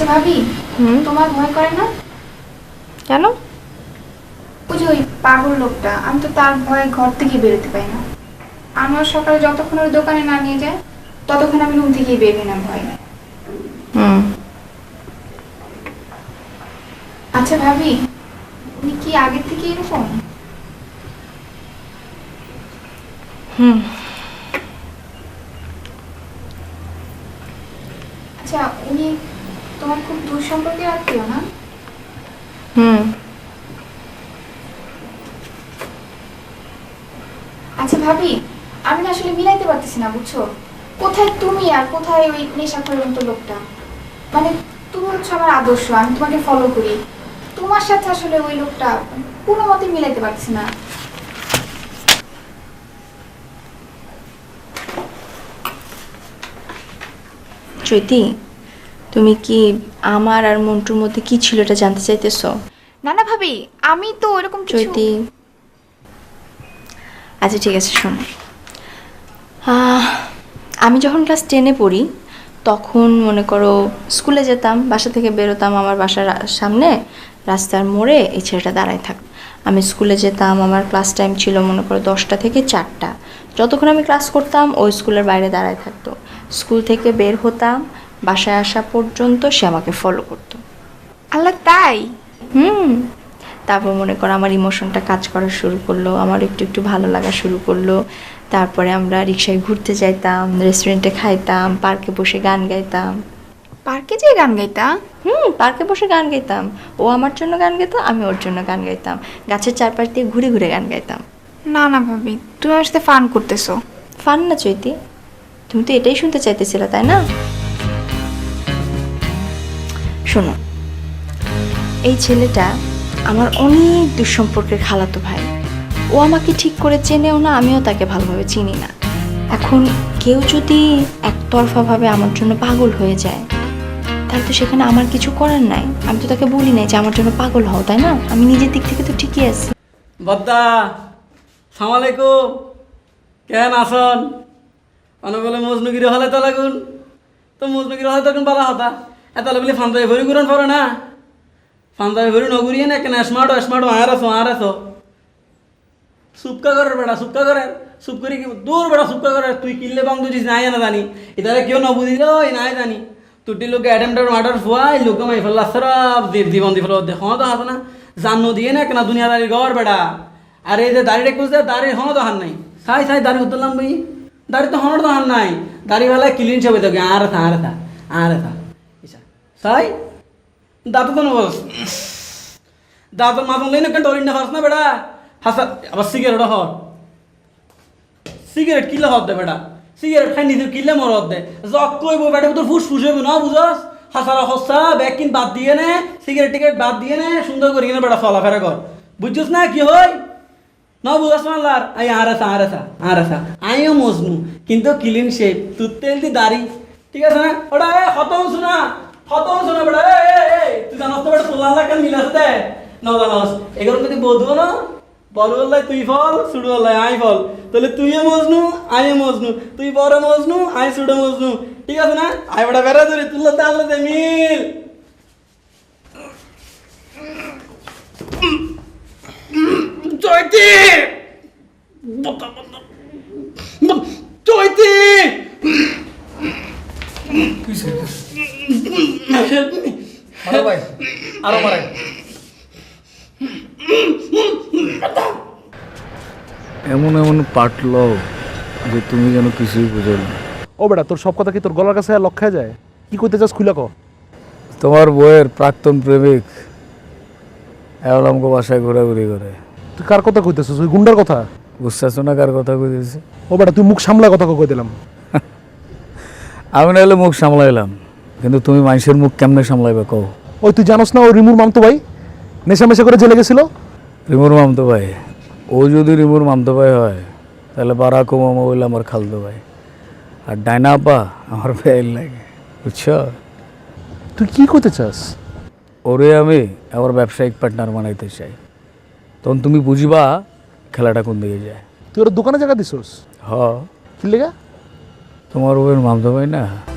আচ্ছা ভাবি? তোমার ভয় করে না? কেন? ওই যে ওই পাগল লোকটা আমি তো তার ভয়ে ঘর থেকে বেরোতে পারি না। আমার সকালে যতক্ষণ ওর দোকানে না নিয়ে যায় ততক্ষণ আমি রুম থেকেই বের হই না ভয়। আচ্ছা ভাবি উনি কি আগের থেকে এরকম? হুম। আচ্ছা উনি তোমার খুব দূর সম্পর্কে আত্মীয় না? হুম। আচ্ছা ভাবি আমি না আসলে মিলাইতে পারতেছি না বুঝছ? কোথায় তুমি আর কোথায় ওই নেশাখোরের মতো লোকটা? মানে তুমি হচ্ছে আমার আদর্শ আমি তোমাকে ফলো করি। তোমার সাথে আসলে ওই লোকটা কোনো মতে মিলাইতে পারছি না। চৈতি তুমি কি আমার আর মন্টুর মধ্যে কি ছিল এটা জানতে চাইতেছো? না না ভাবি আমি তো ওরকম কিছু চৈতি আচ্ছা ঠিক আছে শোন। আমি যখন ক্লাস টেনে পড়ি তখন মনে করো স্কুলে যেতাম বাসা থেকে বেরোতাম আমার বাসার সামনে রাস্তার মোড়ে এই ছেলেটা দাঁড়ায় থাক আমি স্কুলে যেতাম আমার ক্লাস টাইম ছিল মনে করো দশটা থেকে চারটা। যতক্ষণ আমি ক্লাস করতাম ওই স্কুলের বাইরে দাঁড়ায় থাকতো। স্কুল থেকে বের হতাম বাসায় আসা পর্যন্ত সে আমাকে ফলো করতো। আল্লাহ তাই? হুম। তারপর মনে করো আমার ইমোশনটা কাজ করা শুরু করল আমার একটু একটু ভালো লাগা শুরু করল। তারপরে আমরা রিক্সায় ঘুরতে যাইতাম রেস্টুরেন্টে খাইতাম পার্কে বসে গান গাইতাম। পার্কে যেয়ে গান গাইতাম হুম পার্কে বসে গান গাইতাম। ও আমার জন্য গান গাইতো আমি ওর জন্য গান গাইতাম। গাছের চারপাশ দিয়ে ঘুরে ঘুরে গান গাইতাম। না না ভাবি তুমি আমার সাথে ফান করতেছো। ফান না চৈতি? তুমি তো এটাই শুনতে চাইতেছিলে তাই না? শোনো, এই ছেলেটা আমার অনেক দুঃসম্পর্কের খালাতো ভাই। ও আমাকে ঠিক করে চেনেও না, আমিও তাকে ভালোভাবে চিনি না। এখন কেউ যদি একতরফাভাবে আমার জন্য পাগল হয়ে যায়, তাহলে তো সেখানে আমার কিছু করার নাই। আমি তো তাকে বলি নাই যে আমার জন্য পাগল হও, তাই না? আমি নিজের দিক থেকে তো ঠিকই আছি। বদ্দা, সালাম আলাইকুম। কেন আসন? অনেক বলে মজনুগিরি হলে তো লাগুন। তো মজনুগিরি হলে তখন বলা হতা। এত বলে ফান্দাই ভরি গুরন পড়ো না। ফান্দাই ভরি নগুরিয়ে না কেন স্মার্ট স্মার্ট আর আসো আর আসো সুপকা করার বেটা সুপকা করে সুপ করি কি, দূর বেটা সুপকা করে তুই কিনলে বাং দুজিস নাই না জানি। ইতারে কেউ নবুদি ওই নাই জানি। তুটি লোক অ্যাডেমটার মার্ডার ফুয়াই, লোক মাই ফেললা সরাব দিবন দি ফেলো দেখো তো হাত না। জানো দিয়ে না কেন দুনিয়াদারি গড় বেটা আর এই যে দাড়িটা কুছ দেয় দাড়ি হনো তো হান নাই। সাই সাই দাড়ি উতরলাম ভাই দাড়ি তো হনো তো হান নাই। ক্লিন ছবি তোকে আর আর আর সাই দাঁত তো নবস দাঁত মাথা লই না কেন ডরিন না না বেটা? হাসা, আবার সিগারেট হর সিগারেট কিলে হত দে বেটা? সিগারেট খাই নিজের কিলে মরত দে। জক কইব বেটা, তোর ফুস ফুস হইব না, বুঝস? হাসারা হসা ব্যাগ কিন বাদ দিয়ে নে সিগারেট টিকেট বাদ দিয়ে নে, সুন্দর করে কিনে বেটা চলাফেরা কর। বুঝছস না কি হয় না বুঝাস মাল্লার আই আর আসা আর আসা আর আসা আইও মজনু, কিন্তু ক্লিন শেপ তুই তেল দি দাড়ি। ঠিক আছে না? ওটা খতম শোনা খতম শোনা বেটা? এ এ এ তুই জানাস তো বেটা তোলা লাগান মিলাস দে না জানাস। এগুলো যদি বদবো না বড় তুই ফল সুড়ু বললাই আই ফল। তাহলে তুইও মজনু আইও মজনু। তুই বড় মজনু আই সুড়ো মজনু। ঠিক আছে না? আই বেটা বেড়া ধরে তুললে তাহলে দে মিল। মারো ভাই। আরও এমন এমন পাটলো যে তুমি যেন কিছুই বুঝো না। ও বেটা তোর সব কথা কি তোর গলার কাছে লক্ষ্যে যায়? কি করতে চাস খুলে ক। তোমার বইয়ের প্রাক্তন প্রেমিক এখন আমাকে বাসায় ঘোরাঘুরি করে। তুই কার কথা কইতেছিস? ওই গুন্ডার কথা? বুঝতেছো না কার কথা কইতেছি? ও বেটা তুই মুখ সামলা কথা কই দিলাম। আমি নাহলে মুখ সামলাইলাম। কিন্তু তুমি মানুষের মুখ কেমনে সামলাইবে কও? ওই তুই জানোস না ও রিমুর মামতো ভাই? নেশা মেশা করে জেলে গেছিল? রিমুর মামতো ভাই? ও যদি রিমুর মামতো ভাই হয় তাহলে বারাক ওবামা বললে আমার খালতো ভাই। আর ডাইনা আপা আমার ভাইয়ের লাগে বুঝছ? তুই কি করতে চাস? ওরে আমি আমার ব্যবসায়িক পার্টনার বানাইতে চাই। তখন তুমি বুঝিবা খেলাটা কোন দিকে যায়। তুই ওর দোকানে জায়গা দিছস? হ। কি লেগা? তোমার ওর মামতো ভাই না?